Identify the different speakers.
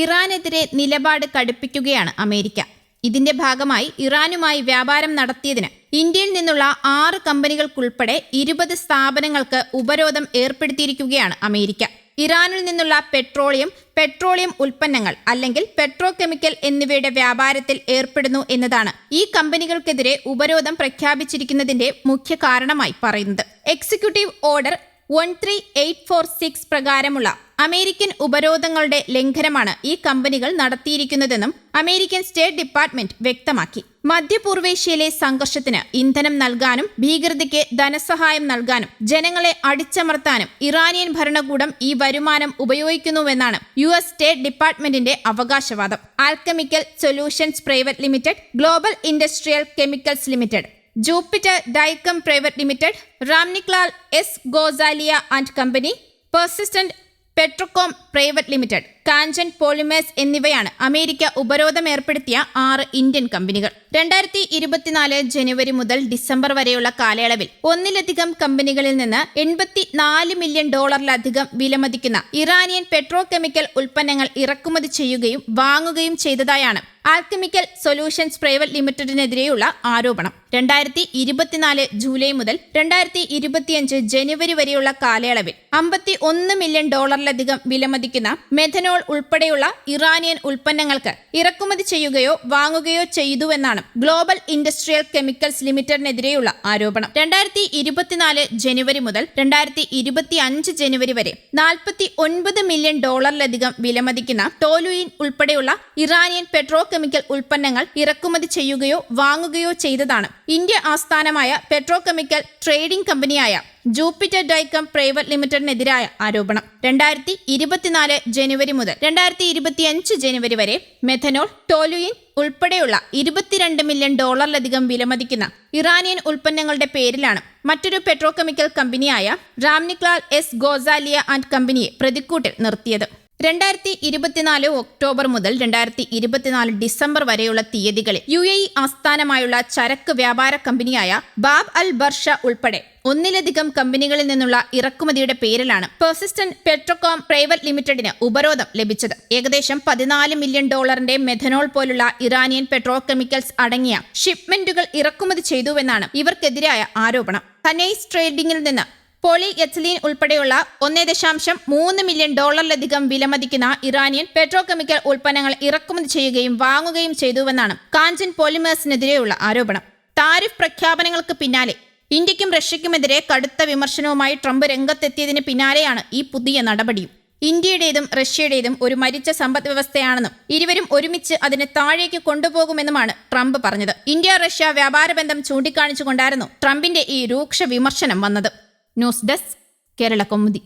Speaker 1: ഇറാനെതിരെ നിലപാട് കടുപ്പിക്കുകയാണ് അമേരിക്ക. ഇതിന്റെ ഭാഗമായി ഇറാനുമായി വ്യാപാരം നടത്തിയതിന് ഇന്ത്യയിൽ നിന്നുള്ള ആറ് കമ്പനികൾക്കുൾപ്പെടെ ഇരുപത് സ്ഥാപനങ്ങൾക്ക് ഉപരോധം ഏർപ്പെടുത്തിയിരിക്കുകയാണ് അമേരിക്ക. ഇറാനിൽ നിന്നുള്ള പെട്രോളിയം പെട്രോളിയം ഉൽപ്പന്നങ്ങൾ അല്ലെങ്കിൽ പെട്രോ കെമിക്കൽ എന്നിവയുടെ വ്യാപാരത്തിൽ ഏർപ്പെടുന്നു എന്നതാണ് ഈ കമ്പനികൾക്കെതിരെ ഉപരോധം പ്രഖ്യാപിച്ചിരിക്കുന്നതിന്റെ മുഖ്യ കാരണമായി പറയുന്നത്. Executive order one three eight four six പ്രകാരമുള്ള അമേരിക്കൻ ഉപരോധങ്ങളുടെ ലംഘനമാണ് ഈ കമ്പനികൾ നടത്തിയിരിക്കുന്നതെന്നും അമേരിക്കൻ സ്റ്റേറ്റ് ഡിപ്പാർട്ട്മെന്റ് വ്യക്തമാക്കി. മധ്യപൂർവേഷ്യയിലെ സംഘർഷത്തിന് ഇന്ധനം നൽകാനും ഭീകരതയ്ക്ക് ധനസഹായം നൽകാനും ജനങ്ങളെ അടിച്ചമർത്താനും ഇറാനിയൻ ഭരണകൂടം ഈ വരുമാനം ഉപയോഗിക്കുന്നുവെന്നാണ് യു എസ് സ്റ്റേറ്റ് ഡിപ്പാർട്ട്മെന്റിന്റെ അവകാശവാദം. Alchemical solutions private limited global industrial chemicals limited. Jupiter Dyechem private limited Ramniklal S Gosalia and company persistent Petrocom private limited. Kanchan polymers എന്നിവയാണ് അമേരിക്ക ഉപരോധം ഏർപ്പെടുത്തിയ ആറ് ഇന്ത്യൻ കമ്പനികൾ. രണ്ടായിരത്തി ഇരുപത്തിനാല് ജനുവരി മുതൽ ഡിസംബർ വരെയുള്ള കാലയളവിൽ ഒന്നിലധികം കമ്പനികളിൽ നിന്ന് എൺപത്തി നാല് മില്യൺ ഡോളറിലധികം വിലമതിക്കുന്ന ഇറാനിയൻ പെട്രോ കെമിക്കൽ ഉൽപ്പന്നങ്ങൾ ഇറക്കുമതി ചെയ്യുകയും വാങ്ങുകയും ചെയ്തതായാണ് ആൽക്കമിക്കൽ സൊല്യൂഷൻസ് പ്രൈവറ്റ് ലിമിറ്റഡിനെതിരെയുള്ള ആരോപണം. രണ്ടായിരത്തി ഇരുപത്തിനാല് ജൂലൈ മുതൽ രണ്ടായിരത്തി ഇരുപത്തിയഞ്ച് ജനുവരി വരെയുള്ള കാലയളവിൽ അമ്പത്തി ഒന്ന് മില്യൺ ഡോളറിലധികം വിലമതിക്കുന്ന മെഥനോൾ ഉൾപ്പെടെയുള്ള ഇറാനിയൻ ഉൽപ്പന്നങ്ങൾക്ക് ഇറക്കുമതി ചെയ്യുകയോ വാങ്ങുകയോ ചെയ്തുവെന്നാണ് ഗ്ലോബൽ ഇൻഡസ്ട്രിയൽ കെമിക്കൽസ് ലിമിറ്റഡിനെതിരെയുള്ള ആരോപണം. രണ്ടായിരത്തി ഇരുപത്തിനാല് ജനുവരി മുതൽ രണ്ടായിരത്തി ഇരുപത്തി അഞ്ച് ജനുവരി വരെ നാൽപ്പത്തി ഒൻപത് മില്യൺ ഡോളറിലധികം വിലമതിക്കുന്ന ടോലുയിൻ ഉൾപ്പെടെയുള്ള ഇറാനിയൻ പെട്രോ കെമിക്കൽ ഉൽപ്പന്നങ്ങൾ ഇറക്കുമതി ചെയ്യുകയോ വാങ്ങുകയോ ചെയ്തതാണ് ഇന്ത്യ ആസ്ഥാനമായ പെട്രോ കെമിക്കൽ ട്രേഡിംഗ് കമ്പനിയായ ജൂപ്പിറ്റർ ഡൈക്കം പ്രൈവറ്റ് ലിമിറ്റഡിനെതിരായ ആരോപണം. രണ്ടായിരത്തി ഇരുപത്തിനാല് ജനുവരി മുതൽ രണ്ടായിരത്തി ഇരുപത്തിയഞ്ച് ജനുവരി വരെ മെഥനോൾ ടോലുയിൻ ഉൾപ്പെടെയുള്ള ഇരുപത്തിരണ്ട് മില്യൺ ഡോളറിലധികം വിലമതിക്കുന്ന ഇറാനിയൻ ഉൽപ്പന്നങ്ങളുടെ പേരിലാണ് മറ്റൊരു പെട്രോകെമിക്കൽ കമ്പനിയായ റാംനിക്ലാൽ എസ് ഗോസാലിയ ആൻഡ് കമ്പനിയെ പ്രതിക്കൂട്ടിൽ നിർത്തിയത്. രണ്ടായിരത്തി ഇരുപത്തിനാല് ഒക്ടോബർ മുതൽ രണ്ടായിരത്തി ഇരുപത്തിനാല് ഡിസംബർ വരെയുള്ള തീയതികളിൽ യു എ ആസ്ഥാനമായുള്ള ചരക്ക് വ്യാപാര കമ്പനിയായ ബാബ് അൽ ബർഷ ഉൾപ്പെടെ ഒന്നിലധികം കമ്പനികളിൽ നിന്നുള്ള ഇറക്കുമതിയുടെ പേരിലാണ് പെർസിസ്റ്റന്റ് പെട്രോകോം പ്രൈവറ്റ് ലിമിറ്റഡിന് ഉപരോധം ലഭിച്ചത്. ഏകദേശം പതിനാല് മില്യൺ ഡോളറിന്റെ മെഥനോൾ പോലുള്ള ഇറാനിയൻ പെട്രോ കെമിക്കൽസ് അടങ്ങിയ ഷിപ്മെന്റുകൾ ഇറക്കുമതി ചെയ്തുവെന്നാണ് ഇവർക്കെതിരായ ആരോപണം. ഹനൈസ് ട്രേഡിംഗിൽ നിന്ന് പോളി എച്ച്ലീൻ ഉൾപ്പെടെയുള്ള ഒന്നേ ദശാംശം മൂന്ന് മില്യൺ ഡോളറിലധികം വിലമതിക്കുന്ന ഇറാനിയൻ പെട്രോ കെമിക്കൽ ഉൽപ്പന്നങ്ങൾ ഇറക്കുമതി ചെയ്യുകയും വാങ്ങുകയും ചെയ്തുവെന്നാണ് കാഞ്ചൻ പോളിമേഴ്സിനെതിരെയുള്ള ആരോപണം. താരിഫ് പ്രഖ്യാപനങ്ങൾക്ക് പിന്നാലെ ഇന്ത്യക്കും റഷ്യയ്ക്കുമെതിരെ കടുത്ത വിമർശനവുമായി ട്രംപ് രംഗത്തെത്തിയതിന് പിന്നാലെയാണ് ഈ പുതിയ നടപടിയും. ഇന്ത്യയുടേതും റഷ്യയുടേതും ഒരു മരിച്ച സമ്പദ് വ്യവസ്ഥയാണെന്നും ഇരുവരും ഒരുമിച്ച് അതിനെ താഴേക്ക് കൊണ്ടുപോകുമെന്നുമാണ് ട്രംപ് പറഞ്ഞത്. ഇന്ത്യ റഷ്യ വ്യാപാര ബന്ധം ചൂണ്ടിക്കാണിച്ചുകൊണ്ടായിരുന്നു ട്രംപിന്റെ ഈ രൂക്ഷ വിമർശനം വന്നത്. News desk Kerala Kaumudi